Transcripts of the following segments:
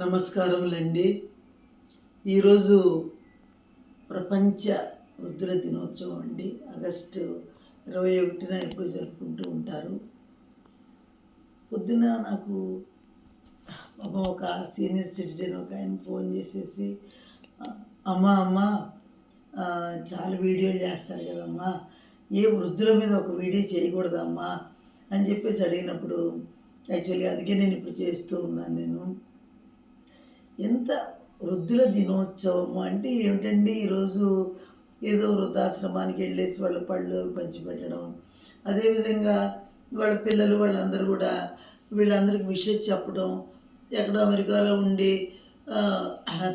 నమస్కారములండి. ఈరోజు ప్రపంచ వృద్ధుల దినోత్సవం అండి. ఆగస్టు ఇరవై ఒకటిన ఎప్పుడు జరుపుకుంటూ ఉంటారు. పొద్దున నాకు పాపం ఒక సీనియర్ సిటిజన్ ఒక ఆయన ఫోన్ చేసేసి అమ్మ అమ్మ చాలా వీడియోలు చేస్తారు కదమ్మా. ఏ వృద్ధుల మీద ఒక వీడియో చేయకూడదమ్మా అని చెప్పేసి అడిగినప్పుడు యాక్చువల్లీ అందుకే నేను ఇప్పుడు చేస్తూ ఉన్నాను నేను. ఎంత వృద్ధుల దినోత్సవము అంటే ఏమిటండి? ఈరోజు ఏదో వృద్ధాశ్రమానికి వెళ్ళేసి వాళ్ళ పళ్ళు పంచిపెట్టడం. అదేవిధంగా వాళ్ళ పిల్లలు వాళ్ళందరూ కూడా వీళ్ళందరికీ విషయం చెప్పడం. ఎక్కడో అమెరికాలో ఉండి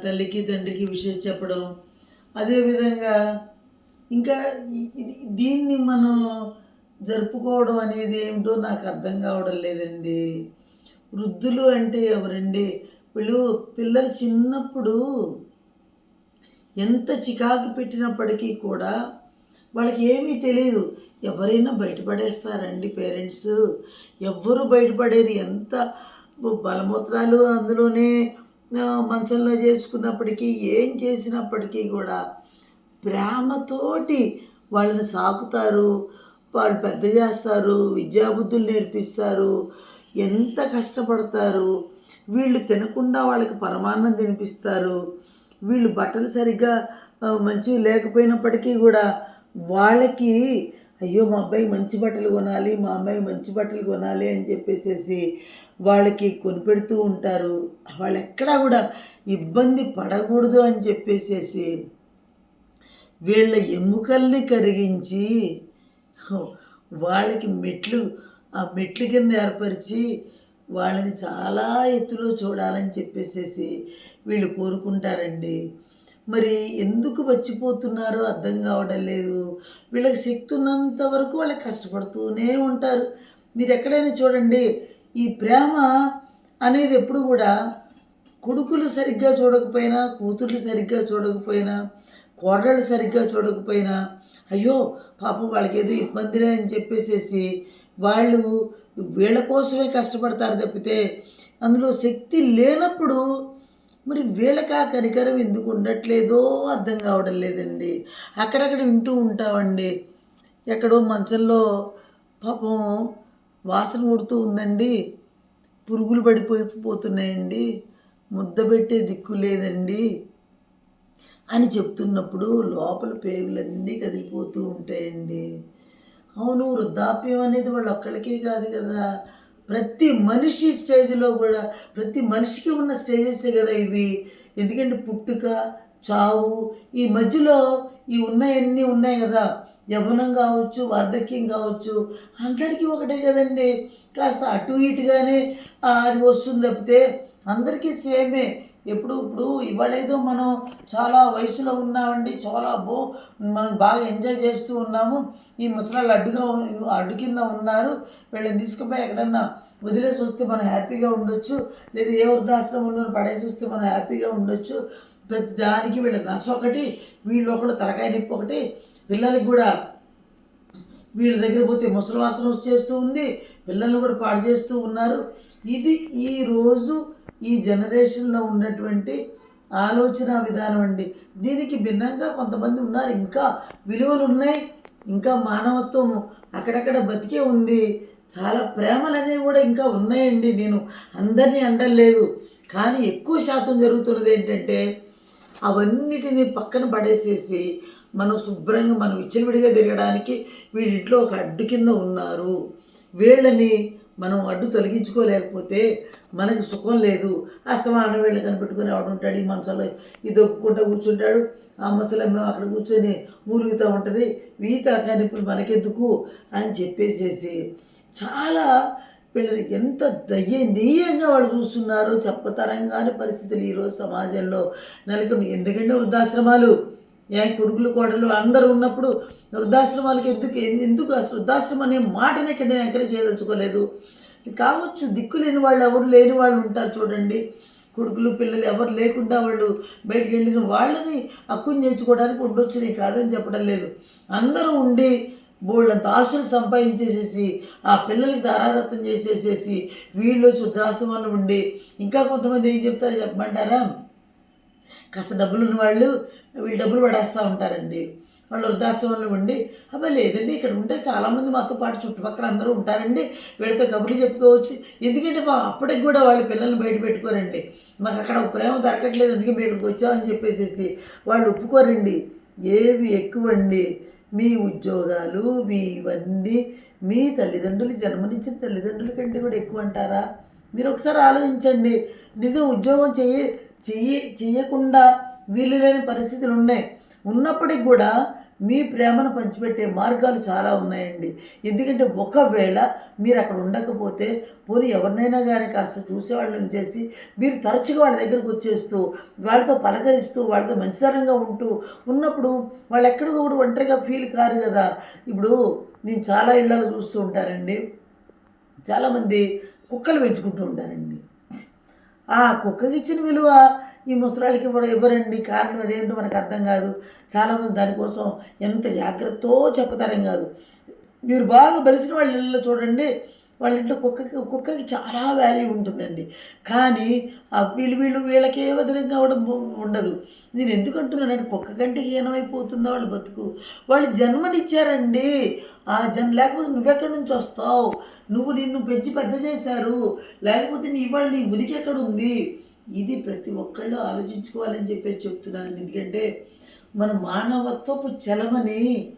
తల్లికి తండ్రికి విషయం చెప్పడం. అదేవిధంగా ఇంకా ఇది దీన్ని మనం జరుపుకోవడం అనేది ఏమిటో నాకు అర్థం కావడం లేదండి. వృద్ధులు అంటే ఎవరండి? వీళ్ళు పిల్లలు చిన్నప్పుడు ఎంత చికాకు పెట్టినప్పటికీ కూడా వాళ్ళకి ఏమీ తెలియదు ఎవరైనా బయటపడేస్తారండి పేరెంట్స్. ఎవ్వరు బయటపడేది. ఎంత బలమూత్రాలు అందులోనే మంచంలో చేసుకున్నప్పటికీ ఏం చేసినప్పటికీ కూడా ప్రేమతోటి వాళ్ళని సాకుతారు. వాళ్ళు పెద్ద చేస్తారు. విద్యాబుద్ధులు నేర్పిస్తారు. ఎంత కష్టపడతారు? వీళ్ళు తినకుండా వాళ్ళకి పరమాన్నం తినిపిస్తారు. వీళ్ళు బట్టలు సరిగ్గా మంచివి లేకపోయినప్పటికీ కూడా వాళ్ళకి అయ్యో మా అబ్బాయి మంచి బట్టలు కొనాలి మా అమ్మాయి మంచి బట్టలు కొనాలి అని చెప్పేసేసి వాళ్ళకి కొనిపెడుతూ ఉంటారు. వాళ్ళు ఎక్కడా కూడా ఇబ్బంది పడకూడదు అని చెప్పేసేసి వీళ్ళ ఎముకల్ని కరిగించి వాళ్ళకి మెట్లు ఆ మెట్ల కింద ఏర్పరిచి వాళ్ళని చాలా ఎత్తులో చూడాలని చెప్పేసేసి వీళ్ళు కోరుకుంటారండి. మరి ఎందుకు వచ్చిపోతున్నారో అర్థం కావడం లేదు. వీళ్ళకి శక్తి ఉన్నంత వరకు వాళ్ళకి కష్టపడుతూనే ఉంటారు. మీరు ఎక్కడైనా చూడండి ఈ ప్రేమ అనేది ఎప్పుడు కూడా కొడుకులు సరిగ్గా చూడకపోయినా కూతుర్లు సరిగ్గా చూడకపోయినా కోడళ్ళు సరిగ్గా చూడకపోయినా అయ్యో పాపం వాళ్ళకి ఏదో ఇబ్బందిలే అని చెప్పేసేసి వాళ్ళు వీళ్ళ కోసమే కష్టపడతారు తప్పితే అందులో శక్తి లేనప్పుడు మరి వీళ్ళకి ఆ కనికరం ఎందుకు ఉండట్లేదో అర్థం కావడం లేదండి. అక్కడక్కడ వింటూ ఉంటామండి. ఎక్కడో మంచంలో పాపం వాసన ఉడుతూ ఉందండి. పురుగులు పడిపోతున్నాయండి ముద్ద పెట్టే దిక్కు లేదండి అని చెప్తున్నప్పుడు లోపల పేగులన్నీ కదిలిపోతూ ఉంటాయండి. అవును వృద్ధాప్యం అనేది వాళ్ళు ఒక్కళ్ళకే కాదు కదా. ప్రతి మనిషి స్టేజ్లో కూడా ప్రతి మనిషికి ఉన్న స్టేజెసే కదా ఇవి. ఎందుకంటే పుట్టుక చావు ఈ మధ్యలో ఈ ఉన్నాయన్నీ ఉన్నాయి కదా. యవ్వనం కావచ్చు వార్ధక్యం కావచ్చు అందరికీ ఒకటే కదండి. కాస్త అటు ఇటుగానే అది వస్తుంది తప్పితే అందరికీ సేమే. ఎప్పుడు ఇప్పుడు ఇవ్వలేదు మనం చాలా వయసులో ఉన్నామండి చాలా బో మనం బాగా ఎంజాయ్ చేస్తూ ఉన్నాము. ఈ ముసలాళ్ళు అడ్డుగా అడ్డు కింద ఉన్నారు. వీళ్ళని తీసుకుపోయి ఎక్కడన్నా వదిలేసి వస్తే మనం హ్యాపీగా ఉండొచ్చు. లేదా ఏ వృద్ధాశ్రమంలో పడేసి వస్తే మనం హ్యాపీగా ఉండొచ్చు. ప్రతి దానికి వీళ్ళ నస ఒకటి వీళ్ళు ఒకటి తలకాయ నొప్పి ఒకటి. పిల్లలకి కూడా వీళ్ళ దగ్గర పోతే ముసలవాసన వచ్చేస్తూ ఉంది పిల్లల్ని కూడా పాడు చేస్తూ ఉన్నారు. ఇది ఈరోజు ఈ జనరేషన్లో ఉన్నటువంటి ఆలోచన విధానం అండి. దీనికి భిన్నంగా కొంతమంది ఉన్నారు. ఇంకా విలువలు ఉన్నాయి ఇంకా మానవత్వము అక్కడక్కడ బతికే ఉంది. చాలా ప్రేమలు అనేవి కూడా ఇంకా ఉన్నాయండి. నేను అందరినీ అండలేదు. కానీ ఎక్కువ శాతం జరుగుతున్నది ఏంటంటే అవన్నిటిని పక్కన పడేసేసి మనం శుభ్రంగా మనం విచ్చలవిడిగా తిరగడానికి వీడింట్లో ఒక అడ్డు కింద ఉన్నారు. వీళ్ళని మనం అడ్డు తొలగించుకోలేకపోతే మనకి సుఖం లేదు. అస్తమానం వీళ్ళు కనిపెట్టుకుని ఎవడు ఉంటాడు ఈ మనసులో ఇది దొక్కుకుంటూ కూర్చుంటాడు. ఆ ముసలమ్మ అక్కడ కూర్చొని మూలుగుతూ ఉంటుంది. వీతా కానీ ఇప్పుడు మనకెందుకు అని చెప్పేసేసి చాలా వీళ్ళని ఎంత దయనీయంగా వాళ్ళు చూస్తున్నారో చెప్పతరంగాని పరిస్థితులు ఈరోజు సమాజంలో. నెలకొని ఎందుకంటే వృద్ధాశ్రమాలు? ఏ కొడుకులు కోడలు అందరూ ఉన్నప్పుడు వృద్ధాశ్రమాలకు ఎందుకు ఎందుకు వృద్ధాశ్రమం అనే మాటని ఇక్కడ నేను ఎక్కడ చేయదలుచుకోలేదు. కావచ్చు దిక్కు లేని వాళ్ళు ఎవరు లేని వాళ్ళు ఉంటారు చూడండి. కొడుకులు పిల్లలు ఎవరు లేకుండా వాళ్ళు బయటకు వెళ్ళిన వాళ్ళని హక్కుని చేర్చుకోవడానికి ఉండొచ్చునే కాదని చెప్పడం లేదు. అందరూ ఉండి బోళ్ళంత ఆశలు సంపాదించేసేసి ఆ పిల్లలకి దారాదత్తం చేసేసేసి వీళ్ళు వృద్ధాశ్రమాలు ఉండి ఇంకా కొంతమంది ఏం చెప్తారో చెప్పమంటారా? కాస్త డబ్బులు ఉన్న వీళ్ళు డబ్బులు పడేస్తూ ఉంటారండి. వాళ్ళు వృద్ధాశ్రమంలో ఉండి అబ్బాయి లేదండి ఇక్కడ ఉంటే చాలామంది మాతో పాటు చుట్టుపక్కల అందరూ ఉంటారండి. వీళ్ళతో కబుర్లు చెప్పుకోవచ్చు. ఎందుకంటే మా అప్పటికి కూడా వాళ్ళు పిల్లల్ని బయట పెట్టుకోరండి. మాకు అక్కడ ప్రేమ దొరకట్లేదు అందుకే బయటకు వచ్చామని చెప్పేసేసి వాళ్ళు ఒప్పుకోరండి. ఏవి ఎక్కువండి? మీ ఉద్యోగాలు మీ ఇవన్నీ మీ తల్లిదండ్రులు జన్మనిచ్చిన తల్లిదండ్రుల కంటే కూడా ఎక్కువ అంటారా? మీరు ఒకసారి ఆలోచించండి. నిజం ఉద్యోగం చెయ్యి చెయ్యి చెయ్యకుండా వీలు లేని పరిస్థితులు ఉన్నాయి. ఉన్నప్పటికి కూడా మీ ప్రేమను పంచిపెట్టే మార్గాలు చాలా ఉన్నాయండి. ఎందుకంటే ఒకవేళ మీరు అక్కడ ఉండకపోతే పోనీ ఎవరినైనా కానీ కాస్త చూసేవాళ్ళని చేసి మీరు తరచుగా వాళ్ళ దగ్గరకు వచ్చేస్తూ వాళ్ళతో పలకరిస్తూ వాళ్ళతో మంచితరంగా ఉంటూ ఉన్నప్పుడు వాళ్ళు ఎక్కడ కూడా ఒంటరిగా ఫీల్ కారు కదా. ఇప్పుడు నేను చాలా ఇళ్ళలో చూస్తూ ఉంటారండి చాలామంది కుక్కలు పెంచుకుంటూ ఉంటారండి. ఆ కుక్కకి ఇచ్చిన విలువ ఈ ముసలాళ్ళకి ఇవ్వడం ఇవ్వరండి. కారణం అదేంటో మనకు అర్థం కాదు. చాలామంది దానికోసం ఎంత జాగ్రత్తో చెప్పతరం కాదు. మీరు బాగా బలిసిన వాళ్ళ ఇళ్ళలో చూడండి. వాళ్ళ ఇంట్లో కుక్కకి కుక్కకి చాలా వాల్యూ ఉంటుందండి. కానీ ఆ వీళ్ళు వీళ్ళు వీళ్ళకే ఏ కావడం ఉండదు. నేను ఎందుకు కుక్క కంటే హీనమైపోతుందా వాళ్ళ బతుకు? వాళ్ళు జన్మనిచ్చారండి. ఆ జన్మ లేకపోతే నువ్వెక్కడి నుంచి వస్తావు? నువ్వు నిన్ను పెంచి పెద్ద చేశారు. లేకపోతే నీ వాళ్ళు నీ ఉనికి ఎక్కడుంది ఉంది? ఇది ప్రతి ఒక్కళ్ళు ఆలోచించుకోవాలని చెప్పేసి చెప్తున్నాను. ఎందుకంటే మన మానవత్వపు చలమని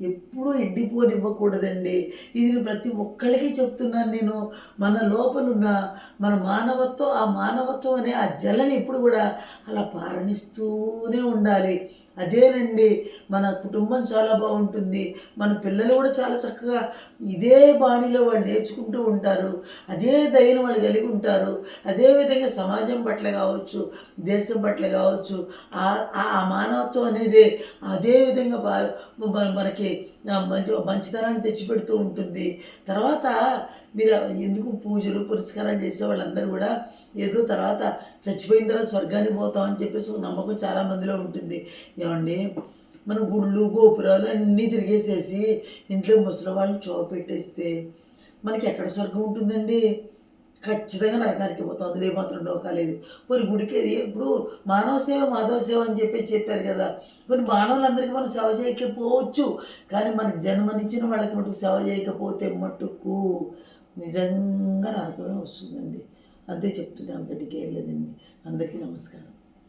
ఎప్పుడూ ఎండిపోనివ్వకూడదండి. ఇది ప్రతి ఒక్కళ్ళకి చెప్తున్నాను నేను. మన లోపలున్న మన మానవత్వం ఆ మానవత్వం అనే ఆ జలని ఎప్పుడు కూడా అలా పారణిస్తూనే ఉండాలి. అదేనండి మన కుటుంబం చాలా బాగుంటుంది. మన పిల్లలు కూడా చాలా చక్కగా ఇదే బాణిలో వాళ్ళు నేర్చుకుంటూ ఉంటారు. అదే దయను వాళ్ళు కలిగి ఉంటారు. అదేవిధంగా సమాజం పట్ల కావచ్చు దేశం పట్ల కావచ్చు ఆ ఆ మానవత్వం అనేది అదే విధంగా బా మనకి మంచి మంచితనాన్ని తెచ్చిపెడుతూ ఉంటుంది. తర్వాత మీరు ఎందుకు పూజలు పురస్కారాలు చేసే వాళ్ళందరూ కూడా ఏదో తర్వాత చచ్చిపోయిన తర్వాత స్వర్గానికి పోతాం అని చెప్పేసి ఒక నమ్మకం చాలా మందిలో ఉంటుంది. ఏమండి? మన గుళ్ళు గోపురాలు అన్నీ తిరిగేసేసి ఇంట్లో ముసలి వాళ్ళు చోవ పెట్టేస్తే మనకి ఎక్కడ స్వర్గం ఉంటుందండి? ఖచ్చితంగా నరకానికి పోతాం. అందులో ఏమాత్రం డోకా లేదు. గుడికి అది ఇప్పుడు మానవ సేవ మాధవ సేవ అని చెప్పి చెప్పారు కదా. కొన్ని మానవులందరికీ మనం సేవ చేయకపోవచ్చు. కానీ మనకు జన్మనిచ్చిన వాళ్ళకి మటుకు సేవ చేయకపోతే మటుకు నిజంగా నరకమే వస్తుందండి. అంతే చెప్తున్నాను గట్టిగా ఏం లేదండి. అందరికీ నమస్కారం.